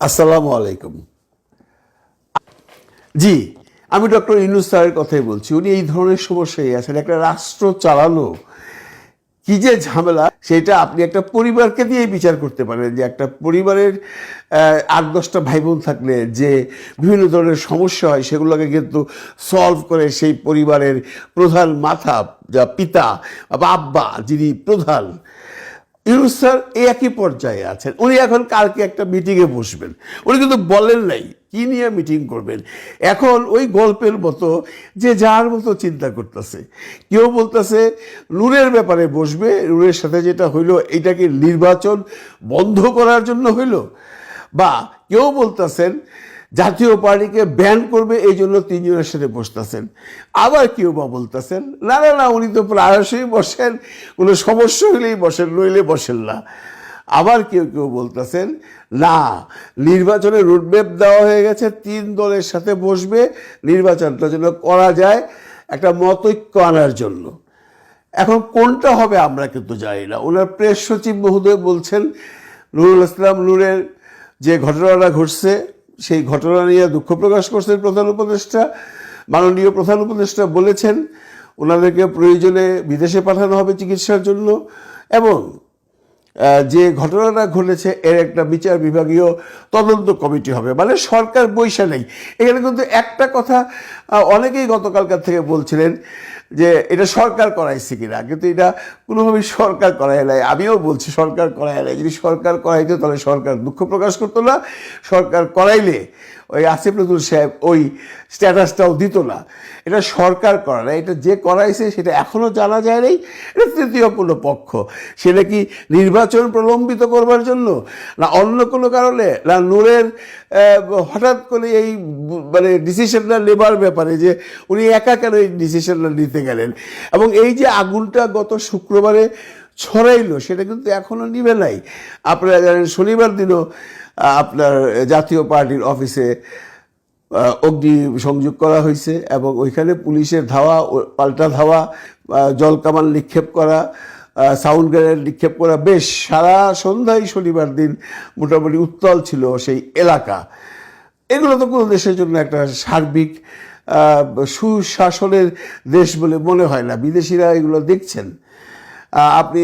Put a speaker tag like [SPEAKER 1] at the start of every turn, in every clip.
[SPEAKER 1] আসসালামু আলাইকুম। জি, আমি ডক্টর ইনুস স্যারের কথাই বলছি। উনি এই ধরনের সমস্যায় আছেন, একটা রাষ্ট্র চালানো। কি যে ঝামেলা, সেটা আপনি একটা পরিবারকে দিয়ে বিচার করতে পারেন যে একটা পরিবারের আট দশটা ভাই বোন থাকলে যে বিভিন্ন ধরনের সমস্যা হয়, সেগুলোকে কিন্তু সলভ করে সেই পরিবারের প্রধান মাথা যা পিতা বা আব্বা যিনি প্রধান ইউনুস স্যার একই পর্যায়ে আছেন। উনি এখন কালকে একটা মিটিংয়ে বসবেন। উনি কিন্তু বলেন নাই, কি নিয়ে মিটিং করবেন? এখন ওই গল্পের মতো যে যার মতো চিন্তা করতেছে। কেউ বলতেছে, নূরের ব্যাপারে বসবে, নূরের সাথে যেটা হইল এটাকে নির্বাচন বন্ধ করার জন্য হইল? বা কেউ বলতেছেন জাতীয় পার্টিকে ব্যান করবে, এই জন্য তিনজনের সাথে বসতেছেন। আবার কেউ বা বলতেছেন, না না না, উনি তো প্রায়শই বসেন, কোনো সমস্যা হলেই বসেন, নইলে বসেন না। আবার কেউ কেউ বলতেছেন, না নির্বাচনের রুটম্যাপ দেওয়া হয়ে গেছে, তিন দলের সাথে বসবে, নির্বাচনটা যেন করা যায় একটা মতৈক্য আনার জন্য। এখন কোনটা হবে আমরা কিন্তু জানি না। ওনার প্রেস সচিব মহোদয় বলছেন, নুরুল ইসলাম নুরের যে ঘটনাটা ঘটছে সেই ঘটনা নিয়ে দুঃখ প্রকাশ করছেন প্রধান উপদেষ্টা। মাননীয় প্রধান উপদেষ্টা বলেছেন, ওনাদেরকে প্রয়োজনে বিদেশে পাঠানো হবে চিকিৎসার জন্য। এবং যে ঘটনাটা ঘটেছে, এর একটা বিচার বিভাগীয় তদন্ত কমিটি হবে। মানে সরকার বৈশা নেই। এখানে কিন্তু একটা কথা অনেকেই গতকালকার থেকে বলছিলেন যে এটা সরকার করাইছে কিনা, কিন্তু এটা কোনোভাবেই সরকার করাই নাই। আমিও বলছি সরকার করাই নাই। যদি সরকার করাইতো, তাহলে সরকার দুঃখ প্রকাশ করতো না। সরকার করাইলে ওই আসিফ নজরুল সাহেব ওই স্ট্যাটাসটাও দিত না। এটা সরকার করা না এটা যে করাইছে, সেটা এখনও জানা যায় নাই। এটা তৃতীয় কোনো পক্ষ সেটা কি নির্বাচন প্রলম্বিত করবার জন্য না অন্য কোনো কারণে না নূরের হঠাৎ করে এই মানে ডিসিশনটা নেবার ব্যাপারে যে উনি একা কেন এই ডিসিশনটা নিতে গেলেন। এবং এই যে আগুনটা গত শুক্রবারে ছড়াইলো, সেটা কিন্তু এখনও নিবে নাই। আপনারা জানেন, শনিবার দিনও আপনার জাতীয় পার্টির অফিসে অগ্নি সংযোগ করা হয়েছে এবং ওইখানে পুলিশের ধাওয়া পাল্টা ধাওয়া জলকামান নিক্ষেপ করা সাউন্ড গ্রেনেড নিক্ষেপ করা, বেশ সারা সন্ধ্যায় শনিবার দিন মোটামুটি উত্তল ছিল সেই এলাকা। এগুলো তো কোনো দেশের জন্য একটা সার্বিক সুশাসনের দেশ বলে মনে হয় না। বিদেশিরা এগুলো দেখছেন। আপনি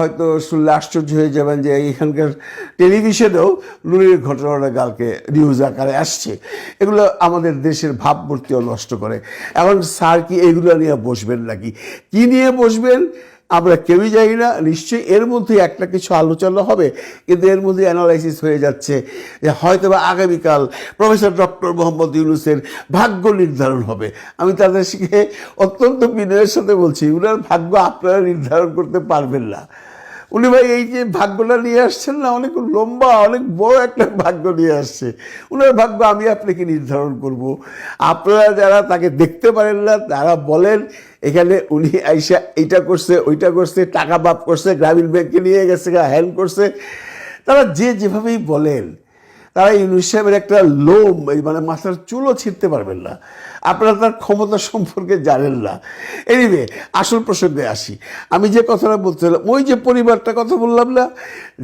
[SPEAKER 1] হয়তো শুনলে আশ্চর্য হয়ে যাবেন যে এখানকার টেলিভিশনেও লুনির ঘটনাটা কালকে নিউজ আকারে আসছে। এগুলো আমাদের দেশের ভাবমূর্তিও নষ্ট করে। এখন স্যার কি এগুলো নিয়ে বসবেন নাকি? কি নিয়ে বসবেন? আমরা কেউই জানি না, নিশ্চয়ই এর মধ্যে একটা কিছু আলোচনা হবে। কিন্তু এর মধ্যে অ্যানালাইসিস হয়ে যাচ্ছে যে হয়তো বা আগামীকাল প্রফেসর ডক্টর মোহাম্মদ ইউনুসের ভাগ্য নির্ধারণ হবে। আমি তাদের শিখে অত্যন্ত বিনয়ের সাথে বলছি, উনার ভাগ্য আপনারা নির্ধারণ করতে পারবেন না। উনি ভাই, এই যে ভাগ্যটা নিয়ে আসছেন না, অনেক লম্বা, অনেক বড় একটা ভাগ্য নিয়ে আসছে। উনার ভাগ্য আমি আপনাকে নির্ধারণ করব। আপনারা যারা তাকে দেখতে পারেন না, তারা বলেন, এখানে উনি আইসা এইটা করছে, ওইটা করছে, টাকা বাপ করছে, গ্রামীণ ব্যাংকে নিয়ে গেছে হ্যান্ড করছে। তারা যে যেভাবেই বলেন তারা ইউনুস সাহেবের একটা লোম মানে মাথার চুলও ছিঁড়তে পারবেন না। আপনারা তার ক্ষমতা সম্পর্কে জানেন না। এনিবে আসল প্রসঙ্গে আসি। আমি যে কথাটা বলছিলাম ওই যে পরিবারটা কথা বললাম না,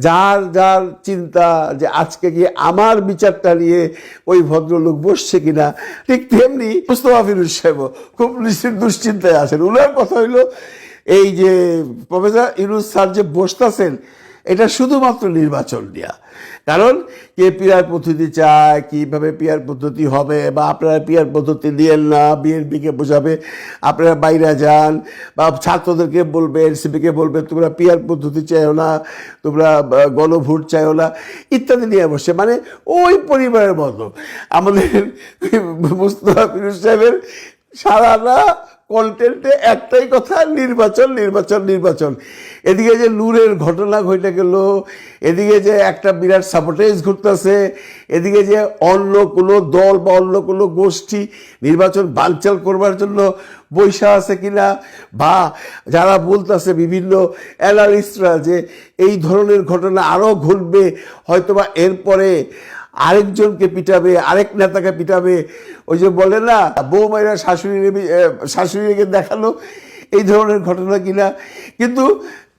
[SPEAKER 1] যার যার চিন্তা যে আজকে গিয়ে আমার বিচারটা নিয়ে ওই ভদ্রলোক বসছে কিনা, ঠিক তেমনি মুস্তফা ফিরুজ সাহেবও খুব নিশ্চিত দুশ্চিন্তায় আছেন। ওনার কথা হইল, এই যে প্রফেসর ইউনুস স্যার যে বসতেছেন এটা শুধুমাত্র নির্বাচন নেওয়া কারণ কে পিয়ার পদ্ধতি চায়, কীভাবে পিয়ার পদ্ধতি হবে, বা আপনারা পিয়ার পদ্ধতি দিয়েন না, বিএনপিকে বোঝাবে, আপনারা বাইরে যান, বা ছাত্রদেরকে বলবে এনসিপিকে বলবে তোমরা পিয়ার পদ্ধতি চাইও না, তোমরা গণভোট চাইও না, ইত্যাদি নিয়ে বসে। মানে ওই পরিবারের মতো। আমাদের মুস্তফা ফিরোজ সাহেবের সারা কন্টেন্টে একটাই কথা, নির্বাচন নির্বাচন নির্বাচন। এদিকে যে নূরের ঘটনা ঘটে গেল, এদিকে যে একটা বিরাট সাপোর্টেজ ঘুরতেছে এদিকে যে অন্য কোনো দল বা অন্য কোনো গোষ্ঠী নির্বাচন বানচাল করবার জন্য বৈশা আছে কিনা, বা যারা বলতেছে বিভিন্ন অ্যানালিস্টরা যে এই ধরনের ঘটনা আরও ঘটবে, হয়তোবা এরপরে আরেকজনকে পিটাবে, আরেক নেতাকে পিটাবে। ওই যে বলে না বউ বৌমাইরা শাশুড়ি শাশুড়িকে দেখাল, এই ধরনের ঘটনা কিনা। কিন্তু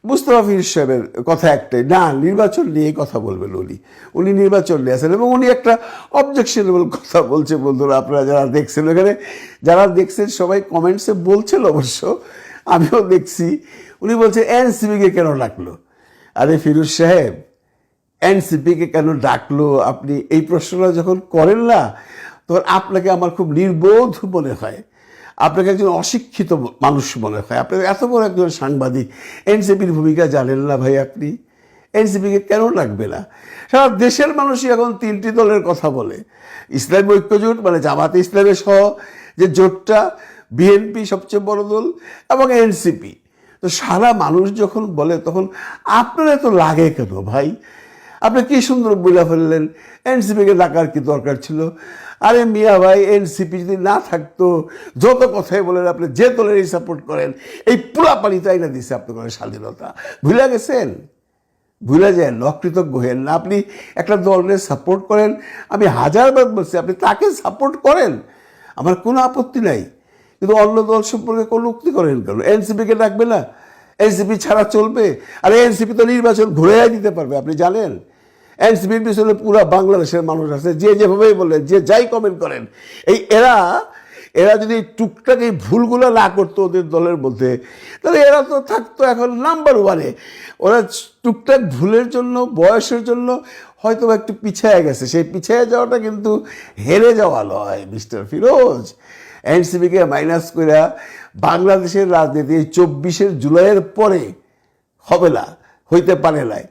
[SPEAKER 1] মুস্তফা ফির সাহেবের কথা একটাই, না, নির্বাচন নিয়ে কথা বলবেন উনি। উনি নির্বাচন নিয়ে আসেন এবং উনি একটা অবজেকশনেবল কথা বলছে, বন্ধুরা, আপনারা যারা দেখছেন ওখানে, যারা দেখছেন সবাই কমেন্টসে বলছেন অবশ্য, আমিও দেখছি। উনি বলছেন এনসিপিকে কেন ডাকলো? আরে ফিরুজ সাহেব এনসিপিকে কেন ডাকলো? আপনি এই প্রশ্নটা যখন করেন না, তখন আপনাকে আমার খুব নির্বোধ মনে হয়। আপনাকে একজন অশিক্ষিত মানুষ মনে হয়। আপনাকে এত বড় একজন সাংবাদিক। এনসিপির ভূমিকা জানেন না ভাই আপনি। এনসিপিকে কেন লাগবে না? সারা দেশের মানুষই এখন তিনটি দলের কথা বলে। ইসলাম ঐক্যজোট মানে জামাতে ইসলামের সহ যে জোটটা বিএনপি সবচেয়ে বড় দল এবং এনসিপি। তো সারা মানুষ যখন বলে, তখন আপনার এত লাগে কেন ভাই? আপনি কি সুন্দর বলে ফেললেন? এনসিপিকে ডাকার কি দরকার ছিল? আরে মিয়া ভাই, এনসিপি যদি না থাকতো, যত কথাই বলেন আপনি, যে দলেরই সাপোর্ট করেন, এই পুরা পানি তাই না দিছে আপনার স্বাধীনতা। ভুলে গেছেন? ভুলে যায় অকৃতজ্ঞ হেন না। আপনি একটা দলের সাপোর্ট করেন, আমি হাজারবার বলছি, আপনি তাকে সাপোর্ট করেন, আমার কোনো আপত্তি নাই। কিন্তু অন্য দল সম্পর্কে কোনো উক্তি করেন কেন? এনসিপিকে ডাকবে না? এনসিপি ছাড়া চলবে? আর এনসিপি তো নির্বাচন ঘুরে দিতে পারবে, আপনি জানেন? এনসিপির পিছনে পুরো বাংলাদেশের মানুষ আছে, যে যেভাবেই বলেন যে যাই কমেন্ট করেন, এই এরা এরা যদি টুকটাক এই ভুলগুলো না করতো ওদের দলের মধ্যে, তাহলে এরা তো থাকতো এখন নাম্বার ওয়ানে ওরা টুকটাক ভুলের জন্য, বয়সের জন্য হয়তো একটু পিছিয়ে গেছে। সেই পিছিয়ে যাওয়াটা কিন্তু হেরে যাওয়া নয়, মিস্টার ফিরোজ। এনসিপিকে মাইনাস করে বাংলাদেশের রাজনীতি চব্বিশের জুলাইয়ের পরে হবে না, হইতে পারে নাই।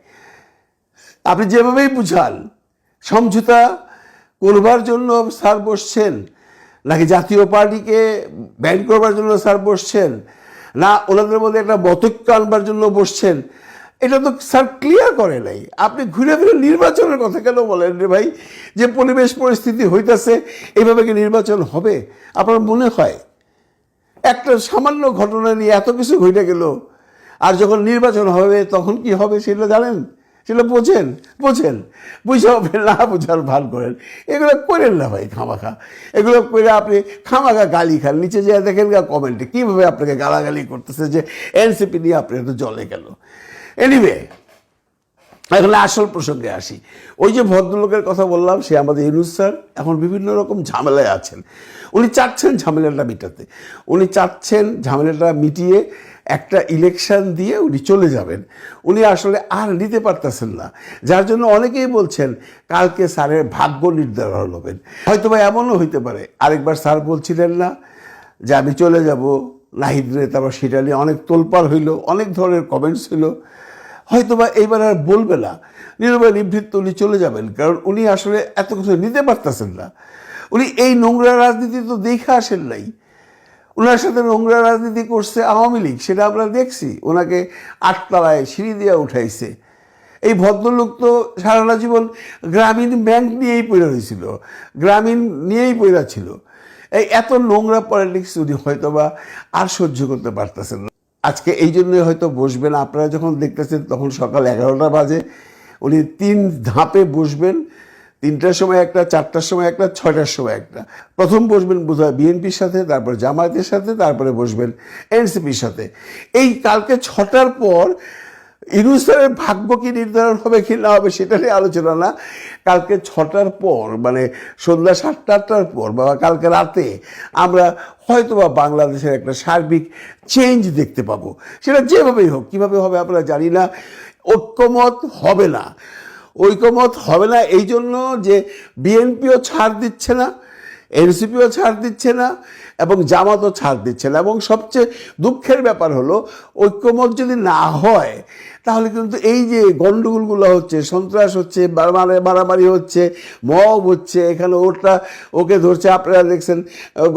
[SPEAKER 1] আপনি যেভাবেই বুঝান, সমঝোতা করবার জন্য স্যার বসছেন, নাকি জাতীয় পার্টিকে ব্যান করবার জন্য স্যার বসছেন, না ওনাদের মধ্যে একটা মতৈক্য আনবার জন্য বসছেন, এটা তো স্যার ক্লিয়ার করে নাই। আপনি ঘুরে ফিরে নির্বাচনের কথা কেন বলেন রে ভাই? যে পরিবেশ পরিস্থিতি হইতাছে এইভাবে কি নির্বাচন হবে? আপনার মনে হয়? একটা সামান্য ঘটনা নিয়ে এত কিছু ঘটে গেল, আর যখন নির্বাচন হবে তখন কি হবে সেটা জানেন? সেটা বোঝেন বোঝেন। বুঝে হবে, না বোঝার ভালো করেন। এগুলো করেন না ভাই খামাখা। এগুলো করে আপনি খামাখা গালি খান। নিচে যেয়ে দেখেন গা কমেন্টে কীভাবে আপনাকে গালাগালি করতেছে যে এনসিপি নিয়ে আপনি এত জলে গেল এনিওয়ে এখন আসল প্রসঙ্গে আসি। ওই যে ভদ্রলোকের কথা বললাম, সে আমাদের ইউনুস স্যার, এখন বিভিন্ন রকম ঝামেলায় আছেন। উনি চাচ্ছেন ঝামেলাটা মিটাতে। উনি চাচ্ছেন ঝামেলাটা মিটিয়ে একটা ইলেকশন দিয়ে উনি চলে যাবেন। উনি আসলে আর নিতে পারতেছেন না। যার জন্য অনেকেই বলছেন, কালকে স্যারের ভাগ্য নির্ধারণ হবেন হয়তো বা এমনও হইতে পারে, আরেকবার স্যার বলছিলেন না যে আমি চলে যাব। নাহিদরে তারপর সেটা নিয়ে অনেক তোলপাড় হইল, অনেক ধরনের কমেন্টস হইল। হয়তো বা এইবার আর বলবে না। নীরবে নিভৃত্ত উনি চলে যাবেন, কারণ উনি আসলে এত কিছু নিতে পারতেছেন না। উনি এই নোংরা রাজনীতি তো দেখে আসেন নাই। ওনার সাথে নোংরা রাজনীতি করছে আওয়ামী লীগ, সেটা আমরা দেখছি। ওনাকে আটতলায় সিঁড়ি দিয়ে উঠাইছে। এই ভদ্রলোক তো সারাটা জীবন গ্রামীণ ব্যাংক নিয়েই পড়ে হয়েছিল গ্রামীণ নিয়েই পড়া ছিল। এই এত নোংরা পলিটিক্স উনি হয়তো বা আর সহ্য করতে পারতেছেন না। আজকে এই জন্যই হয়তো বসবেন। আপনারা যখন দেখতেছেন তখন সকাল এগারোটা বাজে, উনি তিন ধাপে বসবেন। তিনটার সময় একটা, চারটার সময় একটা, ছয়টার সময় একটা। প্রথম বসবেন বোধ হয় বিএনপির সাথে, তারপর জামায়াতের সাথে, তারপরে বসবেন এনসিপির সাথে। এই কালকে ছটার পর ইনুসারের ভাগ্য কি নির্ধারণ হবে কি না হবে সেটা নিয়ে আলোচনা না। কালকে ছটার পর মানে সন্ধ্যা সাতটা আটটার পর বা কালকে রাতে আমরা হয়তো বা বাংলাদেশের একটা সার্বিক চেঞ্জ দেখতে পাবো। সেটা যেভাবেই হোক, কীভাবে হবে আমরা জানি না। ঐক্যমত হবে না। ঐকমত হবে না এই জন্য যে বিএনপিও ছাড় দিচ্ছে না, এনসিপিও ছাড় দিচ্ছে না এবং জামাতও ছাড় দিচ্ছে না এবং সবচেয়ে দুঃখের ব্যাপার হলো, ঐক্যমত যদি না হয়, তাহলে কিন্তু এই যে গণ্ডগোলগুলো হচ্ছে, সন্ত্রাস হচ্ছে মারামারি হচ্ছে, মব হচ্ছে, এখানে ওটা ওকে ধরছে। আপনারা দেখছেন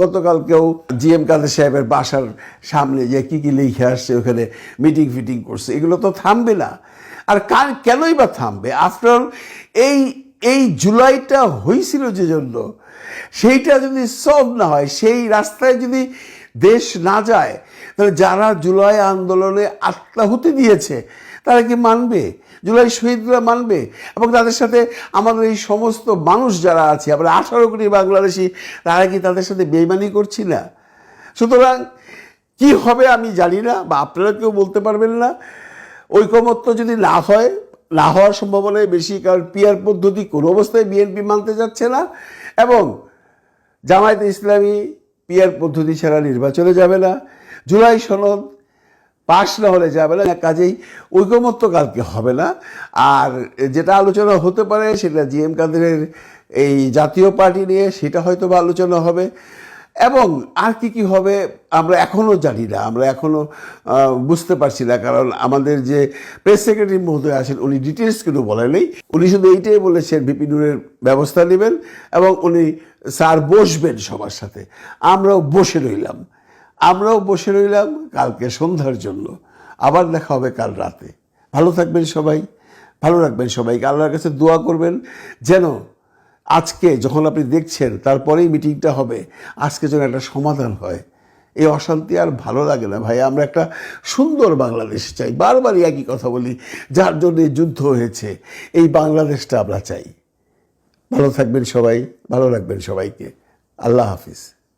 [SPEAKER 1] গতকালকেও জি এম কাদের সাহেবের বাসার সামনে যে কী কী লিখে আসছে, ওখানে মিটিং ফিটিং করছে, এগুলো তো থামবে না। আর কার কেনই বা থামবে? আফটার এই এই জুলাইটা হয়েছিল যে জন্য সেইটা যদি সলভ না হয়, সেই রাস্তায় যদি দেশ না যায়, তাহলে যারা জুলাই আন্দোলনে আত্মাহুতি দিয়েছে, তারা কি মানবে? জুলাই শহীদরা মানবে? এবং তাদের সাথে আমাদের এই সমস্ত মানুষ যারা আছে, আমরা আঠারো কোটি বাংলাদেশি, তারা কি তাদের সাথে বেইমানি করছি না? সুতরাং কি হবে আমি জানি না, বা আপনারা কেউ বলতে পারবেন না। ঐকমত্য যদি না হয়, না হওয়ার সম্ভাবনাই বেশি, কারণ পিয়ার পদ্ধতি কোনো অবস্থায় বিএনপি মানতে যাচ্ছে না। এবং জামায়াতে ইসলামী পিয়ার পদ্ধতি ছাড়া নির্বাচনে যাবে না। জুলাই সনদ পাশ না হলে যাবে না, কাজেই ঐকমত্য কালকে হবে না। আর যেটা আলোচনা হতে পারে সেটা জি এম কাদেরের এই জাতীয় পার্টি নিয়ে, সেটা হয়তো বা আলোচনা হবে। এবং আর কি কি হবে আমরা এখনও জানি না, আমরা এখনও বুঝতে পারছি না। কারণ আমাদের যে প্রেস সেক্রেটারি মহোদয় আছেন, উনি ডিটেলস কিন্তু বলেন উনি শুধু এইটাই বলেছেন বিপিনুরের ব্যবস্থা নেবেন এবং উনি স্যার বসবেন সবার সাথে। আমরাও বসে রইলাম। আমরাও বসে রইলাম কালকে সন্ধ্যার জন্য। আবার দেখা হবে কাল রাতে। ভালো থাকবেন সবাই। ভালো রাখবেন সবাইকে। আল্লাহর কাছে দোয়া করবেন যেন আজকে যখন আপনি দেখছেন, তারপরেই মিটিংটা হবে, আজকে যেন একটা সমাধান হয়। এই অশান্তি আর ভালো লাগে না ভাই। আমরা একটা সুন্দর বাংলাদেশ চাই। বারবারই একই কথা বলি, যার জন্য যুদ্ধ হয়েছে, এই বাংলাদেশটা আমরা চাই। ভালো থাকবেন সবাই, ভালো রাখবেন সবাইকে। আল্লাহ হাফিজ।